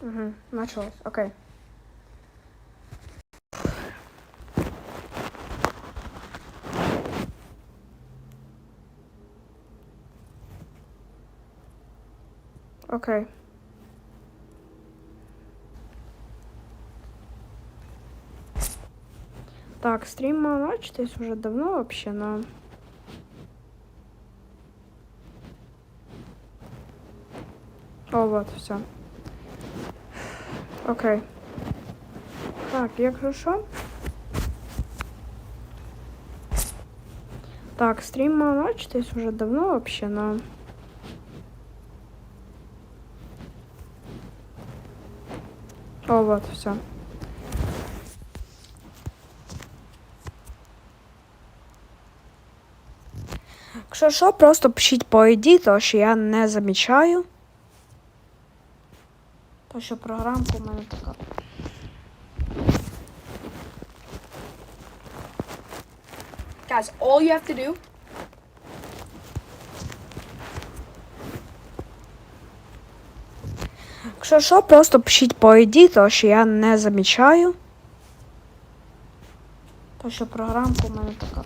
Угу, началось, окей. Окей. Так, стрим мал начатись уже давно вообще, но... О, вот, все. Окей. Так, якщо що? Так, стрім мав начатись уже давно вообще, но... О, вот, все. Якщо що, просто пишіть по ID, то що я не замічаю. То що програмка у мене така. Guys, all you have to do Якщо що, просто пишіть по ID, то що я не замічаю. То що програмка у мене така.